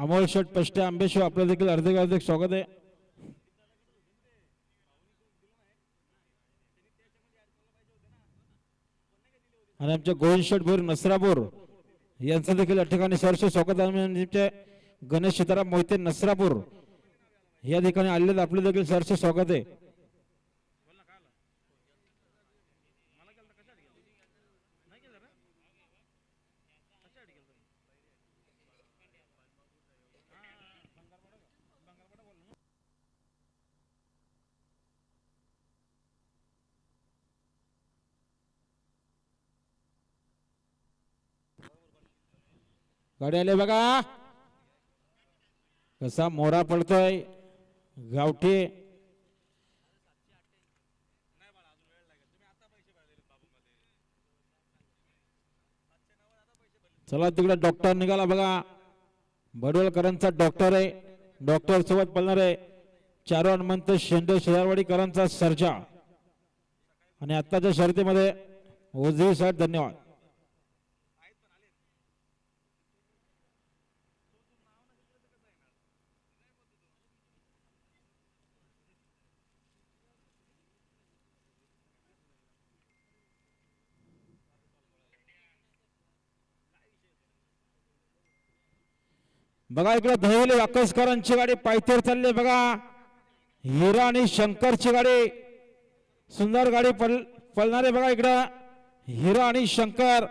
अमोल शेट पष्टे आंबेशिव आपलं देखील हार्दिक हार्दिक स्वागत आहे. आणि आमच्या गोविंद शेट भोर नसरापूर यांचं देखील या ठिकाणी सरसे स्वागत आहे. गणेश सीताराम मोहिते नसरापूर या ठिकाणी आलेले आपलं देखील सरसे स्वागत आहे. गाडी बघा. कसा मोरा पडतोय. गावठी. चला तिकडे डॉक्टर निघाला बघा. बडवलकरांचा डॉक्टर आहे. डॉक्टर सोबत पळणार आहे. चारो हनुमंत शेंडे शेजारवाडीकरांचा सर्जा. आणि आत्ताच्या शर्तीमध्ये उजवी साहेब धन्यवाद. बघा इकडे धवले वाकसकरांची गाडी पायथेर चालली आहे बघा. हिरा आणि शंकरची गाडी. सुंदर गाडी पल पळणारे बघा इकडं. हिरा आणि शंकर.